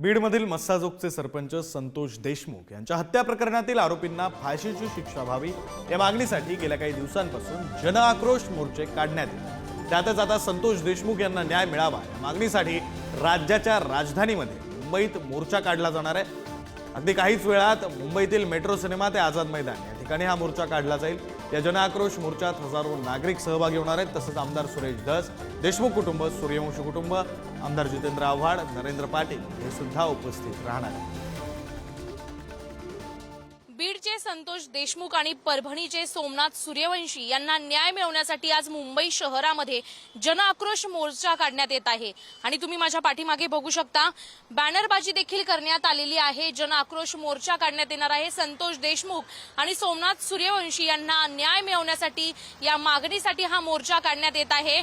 बीडमधील मस्साजोगचे सरपंच संतोष देशमुख यांच्या हत्या प्रकरणातील आरोपींना फाशीची शिक्षा व्हावी या मागणीसाठी गेल्या काही दिवसांपासून जन आक्रोश मोर्चे काढण्यात येत त्यातच आता संतोष देशमुख यांना न्याय मिळावा या मागणीसाठी राज्याच्या राजधानीमध्ये मुंबईत मोर्चा काढला जाणार आहे. अगदी काहीच वेळात मुंबईतील मेट्रो सिनेमा ते आझाद मैदान या ठिकाणी हा मोर्चा काढला जाईल. या जनआक्रोश मोर्चात हजारो नागरिक सहभागी होणार आहेत. तसंच आमदार सुरेश धस देशमुख कुटुंब सूर्यवंशी कुटुंब आमदार जितेंद्र आव्हाड नरेंद्र पाटील हे सुद्धा उपस्थित राहणार आहेत. संतोष देशमुख आणि परभणीचे सोमनाथ सूर्यवंशी यांना न्याय मिळवण्यासाठी आज मुंबई शहरामध्ये जनआक्रोश मोर्चा काढण्यात येत आहे. आणि तुम्ही माझ्या पाठीमागे बघू शकता बॅनरबाजी देखील करण्यात आलेली आहे. जनआक्रोश मोर्चा काढण्यात येणार आहे. संतोष देशमुख आणि सोमनाथ सूर्यवंशी यांना न्याय मिळवण्यासाठी या मागणीसाठी हा मोर्चा काढण्यात येत आहे.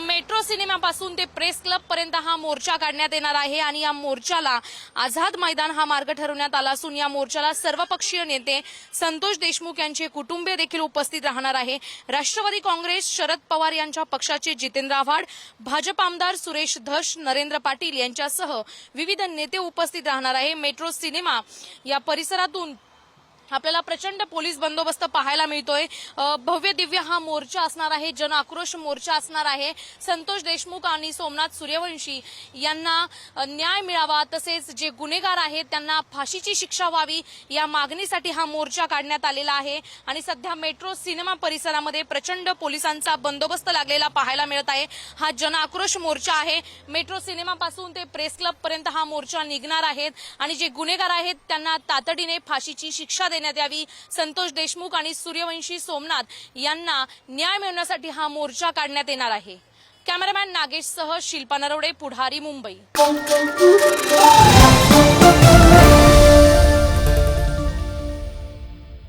मेट्रो सिनेमापासून ते प्रेस क्लब पर्यंत हा मोर्चा काढण्यात येणार आहे. आणि या मोर्चाला आझाद मैदान हा मार्ग ठरवण्यात आला असून या मोर्चाला सर्वपक्षीय नेते संतोष देशमुख यांचे कुटुंबीय देखील उपस्थित राहणार आहे. राष्ट्रवादी काँग्रेस शरद पवार यांच्या पक्षाचे जितेंद्र आव्हाड भाजप आमदार सुरेश धस नरेंद्र पाटील यांच्यासह विविध नेते उपस्थित राहणार आहे. मेट्रो सिनेमा या परिसरातून आपल्याला प्रचंड पोलीस बंदोबस्त पाहायला मिळतोय. भव्य दिव्य हा मोर्चा असणार आहे जन आक्रोश मोर्चा असणार आहे. संतोष देशमुख आणि सोमनाथ सूर्यवंशी यांना न्याय मिळावा तसेच जे गुन्हेगार आहेत त्यांना फाशीची शिक्षा व्हावी या मागणीसाठी हा मोर्चा काढण्यात आलेला आहे. आणि सध्या मेट्रो सिनेमा परिसरामध्ये प्रचंड पोलिसांचा बंदोबस्त लागलेला पाहायला मिळत आहे. हा जन आक्रोश मोर्चा आहे. मेट्रो सिनेमापासून ते प्रेस क्लब पर्यंत हा मोर्चा निघणार आहेत. आणि जे गुन्हेगार आहेत त्यांना तातडीने फाशीची शिक्षा देण्यात यावी. संतोष देशमुख आणि सूर्यवंशी सोमनाथ यांना न्याय मिळवण्यासाठी हा मोर्चा काढण्यात येणार आहे. कॅमेरामॅन नागेशसह शिल्पा नरवडे पुढारी मुंबई.